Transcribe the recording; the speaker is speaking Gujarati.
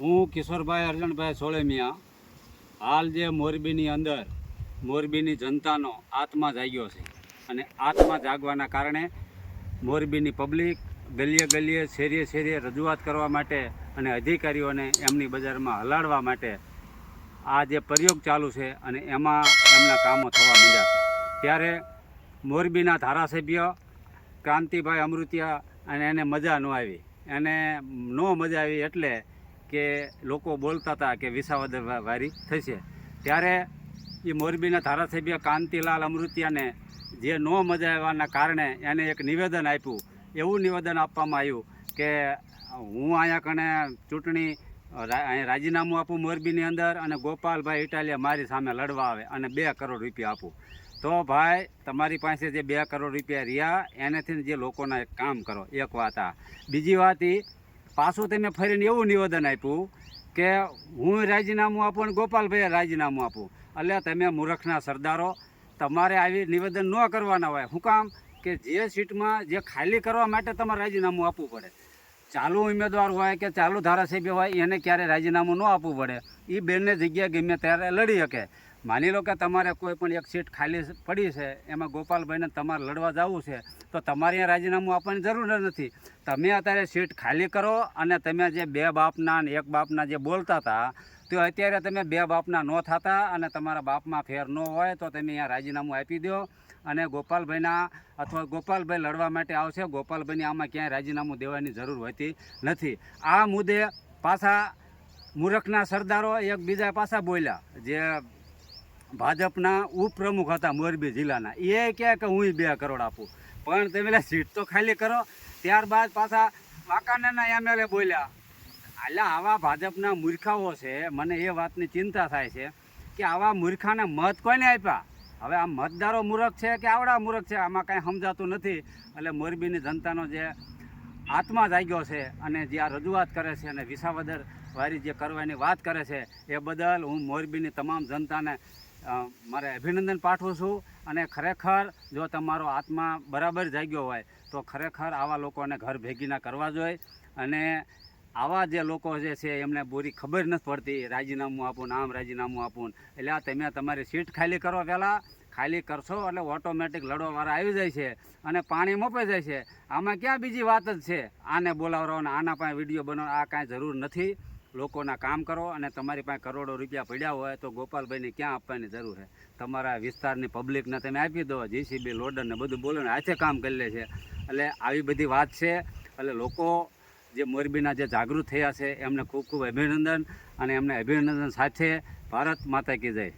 હું કિશોરભાઈ અર્જણભાઈ સોળેમિયા. હાલ જે મોરબીની અંદર મોરબીની જનતાનો આત્મા જાગ્યો છે અને આત્મા જાગવાના કારણે મોરબીની પબ્લિક ગલીએ ગલીએ શેરીએ શેરીએ રજૂઆત કરવા માટે અને અધિકારીઓને એમની બજારમાં હલાડવા માટે આ જે પ્રયોગ ચાલુ છે અને એમાં એમના કામો થવા માંડ્યા છે. ત્યારે મોરબીના ધારાસભ્ય ક્રાંતિભાઈ અમૃતિયા અને એને મજા ન આવી. એને ન મજા આવી એટલે કે લોકો બોલતા હતા કે વિસાવદર વારી થશે. ત્યારે એ મોરબીના ધારાસભ્ય કાંતિલાલ અમૃતિયાને જે ન મજા આવવાના કારણે એને એક નિવેદન આપ્યું. એવું નિવેદન આપવામાં આવ્યું કે હું અહીંયા કણે ચૂંટણી રાજીનામું આપું મોરબીની અંદર અને ગોપાલભાઈ ઇટાલિયા મારી સામે લડવા આવે અને બે કરોડ રૂપિયા આપું. તો ભાઈ, તમારી પાસે જે બે કરોડ રૂપિયા રહ્યા એનાથી જે લોકોના કામ કરો. એક વાત આ. બીજી વાત એ પાછું તમે ફરીને એવું નિવેદન આપ્યું કે હું રાજીનામું આપું અને ગોપાલભાઈએ રાજીનામું આપું. એટલે તમે મૂર્ખના સરદારો, તમારે આવી નિવેદન ન કરવાના હોય. શું કામ કે જે સીટમાં, જે ખાલી કરવા માટે તમારે રાજીનામું આપવું પડે. ચાલુ ઉમેદવાર હોય કે ચાલુ ધારાસભ્ય હોય, એને ક્યારે રાજીનામું ન આપવું પડે. એ બેનને જગ્યાએ ગમે ત્યારે લડી શકે. માની લો કે તમારે કોઈ પણ એક સીટ ખાલી પડી છે, એમાં ગોપાલભાઈને તમારે લડવા જવું છે, તો તમારે અહીંયા રાજીનામું આપવાની જરૂર નથી. તમે અત્યારે સીટ ખાલી કરો અને તમે જે બે બાપના અને એક બાપના જે બોલતા હતા, તો અત્યારે તમે બે બાપના ન થતા અને તમારા બાપમાં ફેર ન હોય, તો તમે અહીંયા રાજીનામું આપી દો અને ગોપાલભાઈના અથવા ગોપાલભાઈ લડવા માટે આવશે, ગોપાલભાઈની આમાં ક્યાંય રાજીનામું દેવાની જરૂર હોતી નથી. આ મુદ્દે પાછા મૂર્ખના સરદારો એકબીજા પાછા બોલ્યા, જે ભાજપના ઉપપ્રમુખ હતા મોરબી જિલ્લાના. એ કહે કે હું બે કરોડ આપું. પણ તમે લે સીટ તો ખાલી કરો. ત્યારબાદ પાછા વાંકાનેરના એમએલએ બોલ્યા એટલે આવા ભાજપના મૂર્ખાઓ છે. મને એ વાતની ચિંતા થાય છે કે આવા મૂર્ખાને મત કોને આપ્યા? હવે આ મતદારો મૂર્ખ છે કે આવડા મૂર્ખ છે? આમાં કાંઈ સમજાતું નથી. એટલે મોરબીની જનતાનો જે આત્મા જાગ્યો છે અને જે આ રજૂઆત કરે છે અને વિસાવદર વારી જે કરવાની વાત કરે છે, એ બદલ હું મોરબીની તમામ જનતાને મારે અભિનંદન પાઠવું છું અને ખરેખર જો તમારો આત્મા બરાબર જાગ્યો હોય, તો ખરેખર આવા લોકોને ઘર ભેગીના કરવા જોઈએ. અને આવા જે લોકો જે છે, એમને પૂરી ખબર નથી પડતી, રાજીનામું આપું આમ રાજીનામું આપું. એટલે આ તમે તમારી સીટ ખાલી કરો પહેલાં. ખાલી કરશો એટલે ઓટોમેટિક લડવાવાળા આવી જાય છે અને પાણી મોપાઈ જાય છે. આમાં ક્યાં બીજી વાત જ છે? આને બોલાવવાનો આના પાસે વીડિયો બનાવવાનો આ કાંઈ જરૂર નથી. લોકોના કામ કરો અને તમારી પાસે કરોડો રૂપિયા પડ્યા હોય તો ગોપાલભાઈને ક્યાં આપવાની જરૂર છે? તમારા વિસ્તારની પબ્લિકને તમે આપી દો જીસીબી લોડરને બધું બોલો ને, હાથે કામ કરી લે છે. એટલે આવી બધી વાત છે. એટલે લોકો જે મોરબીના જે જાગૃત થયા છે, એમને ખૂબ ખૂબ અભિનંદન અને એમને અભિનંદન સાથે ભારત માતા કી જય.